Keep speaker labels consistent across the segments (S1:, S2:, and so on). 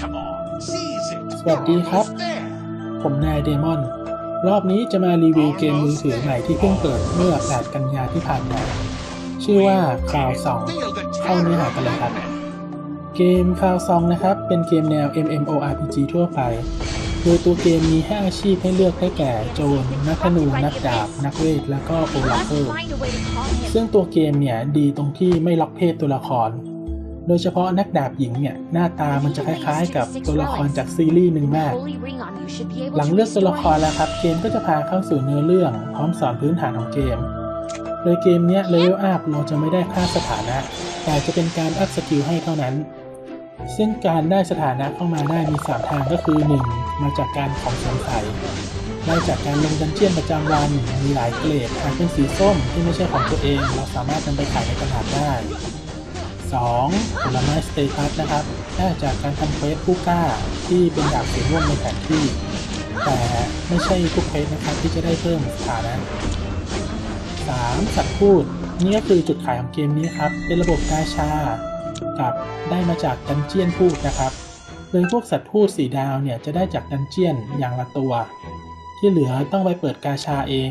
S1: สวัสดีครับ
S2: Almost there.
S1: ผมนายเดมอน รอบนี้จะมารีวิวเกมมือถือใหม่ที่เพิ่งเปิดเมื่อ 8 กันยาที่ผ่านมา ชื่อว่า Cloud Song
S2: Feel the
S1: เข้าเนื้อ
S2: terror
S1: หา
S2: of
S1: กันเลยครับ
S2: the
S1: เกม Cloud Song นะครับ เป็นเกมแนว MMORPG ทั่วไป โดยตัวเกมมี 5 อาชีพให้เลือกได้แก่ โจร นักธนู นักดาบ นักเวท แล้วก็โอรา
S3: Let's
S1: เคิล
S3: find a way to call him.
S1: ซึ่งตัวเกมเนี่ยดีตรงที่ไม่ล็อกเพศตัวละคร โดยเฉพาะนักดาบหญิงเนี่ย หน้าตามันจะคล้ายๆ กับตัวละครจากซีรีส์หนึ่งมาก
S3: Holy ring on you should be able
S1: หลัง
S3: to
S1: เลือกตัวละคร
S3: restore
S1: แล้วครับเกมก็จะพาเข้าสู่เนื้อเรื่องพร้อมสอนพื้นฐานของเกม โดยเกมเนี้ยเลเวลอัพเราจะไม่ได้ค่าสถานะ แต่จะเป็นการอัพสกิลให้เท่านั้น ซึ่งการได้สถานะเข้ามาได้มี 3 ทางก็คือ 1. มาจากการของสงสัยได้จากการลงดันเจียนประจำวัน มีหลายเกรดหากเป็นสีส้มที่ไม่ใช่ของตัวเอง เราสามารถนำไปขายในตลาดได้ 2. ผลไม้สเตตัสนะครับ ได้จากการทำเควสผู้กล้าที่เป็นดาบสีม่วงในแผนที่ แต่ไม่ใช่ทุกเควสนะครับที่จะได้เพิ่มสถานะ 3. สัตว์พูด นี่ก็คือจุดขายของเกมนี้ครับ เป็นระบบกาชา กับได้มาจากดันเจียนพูดนะครับโดยพวกสัตว์พูดสีดาวเนี่ยจะได้จากดันเจียนอย่างละตัว ที่เหลือต้องไปเปิดกาชาเอง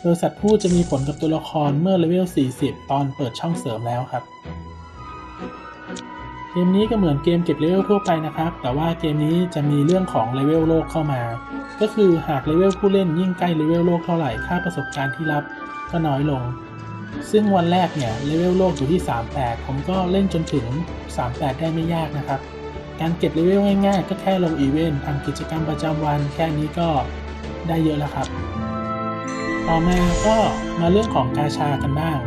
S1: โดยสัตว์พูดจะมีผลกับตัวละครเมื่อเลเวล 40 ตอนเปิดช่องเสริมแล้วครับ เกมนี้ก็เหมือนเกมเก็บเลเวลทั่วไปนะครับ แต่ว่าเกมนี้จะมีเรื่องของเลเวลโลกเข้ามา ก็คือหากเลเวลผู้เล่นยิ่งใกล้เลเวลโลกเท่าไหร่ ค่าประสบการณ์ที่รับก็น้อยลง ซึ่งวันแรกเนี่ยเลเวลโลกอยู่ที่ 38 ผมก็เล่นจนถึง 38 ได้ไม่ยากนะครับ การเก็บเลเวลง่ายๆ ก็แค่ลงอีเวนต์ทำกิจกรรมประจำวัน แค่นี้ก็ได้เยอะแล้วครับ ต่อมาก็มาเรื่องของกาชากันบ้าง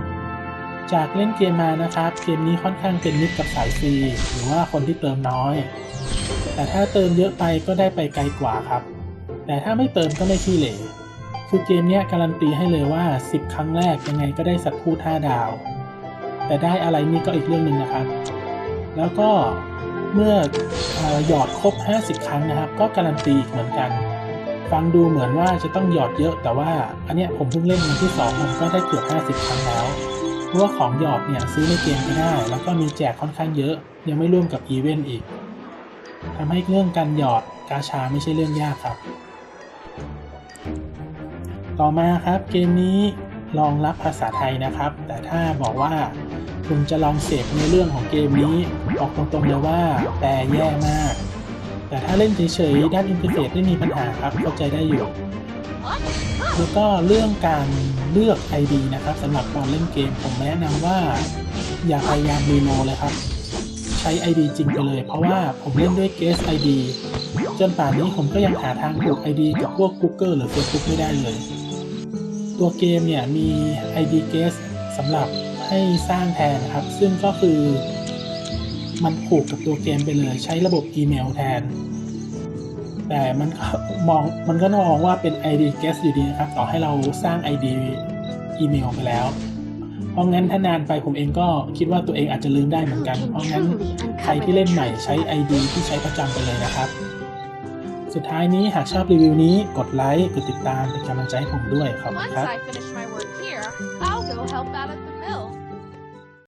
S1: จากเล่นเกมมานะครับ เกมนี้ค่อนข้างเป็นมิตรกับสายฟรีหรือว่าคนที่เติมน้อย แต่ถ้าเติมเยอะไปก็ได้ไปไกลกว่าครับ แต่ถ้าไม่เติมก็ไม่ขี้เหร่คือเกมนี้การันตีให้เลยว่า 10 ครั้งแรกยังไงก็ได้สัตว์พูด5ดาว แต่ได้อะไรนี่ก็อีกเรื่องหนึ่งนะครับ แล้วก็เมื่อออหยอดครบ 50 ครั้งนะครับ ก็การันตีอีกเหมือนกัน ฟังดูเหมือนว่าจะต้องหยอดเยอะแต่ว่าอันเนี้ยผมเพิ่งเล่นวันที่ 2 ผมก็ได้เกือบ 50 ครั้งแล้ว เพราะว่าของหยอดเนี่ยซื้อในเกมก็ได้ แล้วก็มีแจกค่อนข้างเยอะ ยังไม่ร่วมกับอีเวนต์อีกทำให้เรื่องการหยอดกาชาไม่ใช่เรื่องยากครับ ต่อมาครับเกมนี้รองรับภาษาไทยนะครับ แต่ถ้าบอกว่าคุณจะลองเสพในเรื่องของเกมนี้บอกตรงๆเลยว่าแปลแย่มาก แต่ถ้าเล่นเฉยๆด้านอินเทอร์เฟซไม่มีปัญหาครับเข้าใจได้อยู่ แล้วก็เรื่องการเลือก ID นะครับสำหรับตอนเล่นเกมผมแนะนำว่า อย่าพยายามรีโมเลยครับ ใช้ ID จริงไปเลย เพราะว่าผมเล่นด้วย Guess ID จนป่านนี้ผมก็ยังหาทางผูก ID กับพวก Google หรือ Facebook ไม่ได้เลย ตัวเกมเนี่ยมี ID Guess สำหรับให้สร้างแทนนะครับ ซึ่งก็คือ มันผูกกับตัวเกมไปเลย ใช้ระบบอีเมลแทน แต่มันก็มองมันก็มองว่าเป็น ID guest อยู่ดีนะครับ ต่อให้เราสร้าง ID อีเมลไปแล้ว เพราะงั้นถ้านานไปผมเองก็คิดว่าตัวเองอาจจะลืมได้เหมือนกัน เพราะงั้นใครที่เล่นใหม่ใช้ ID ที่ใช้ประจำไปเลยนะครับ สุดท้ายนี้หากชอบรีวิวนี้กดไลค์กดติดตามเป็นกำลังใจให้ผมด้วยขอบคุณ
S4: Once
S1: ครับ